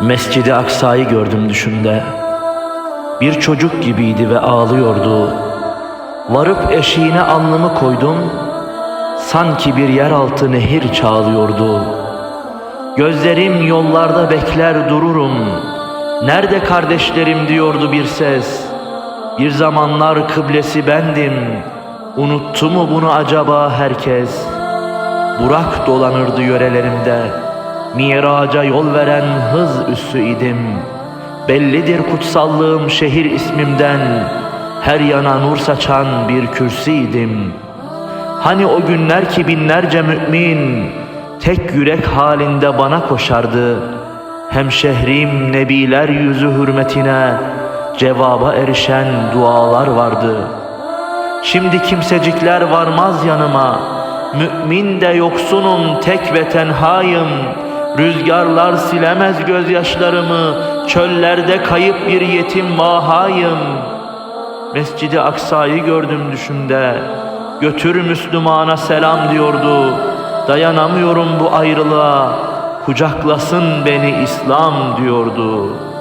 Mescidi Aksa'yı gördüm düşümde. Bir çocuk gibiydi ve ağlıyordu. Varıp eşiğine alnımı koydum. Sanki bir yeraltı nehir çağlıyordu. Gözlerim yollarda bekler dururum. Nerede kardeşlerim diyordu bir ses. Bir zamanlar kıblesi bendim. Unuttu mu bunu acaba herkes? Burak dolanırdı yörelerimde. Miraca yol veren hız üssü idim. Bellidir kutsallığım şehir ismimden. Her yana nur saçan bir kürsüydim. Hani o günler ki binlerce mümin tek yürek halinde bana koşardı. Hem şehrim nebiler yüzü hürmetine cevaba erişen dualar vardı. Şimdi kimsecikler varmaz yanıma. Mümin de yoksunum tek ve tenhayım. Rüzgarlar silemez gözyaşlarımı. Çöllerde kayıp bir yetim vahayım. Mescidi Aksa'yı gördüm düşümde. Götür Müslümana selam diyordu. Dayanamıyorum bu ayrılığa. Kucaklasın beni İslam diyordu.''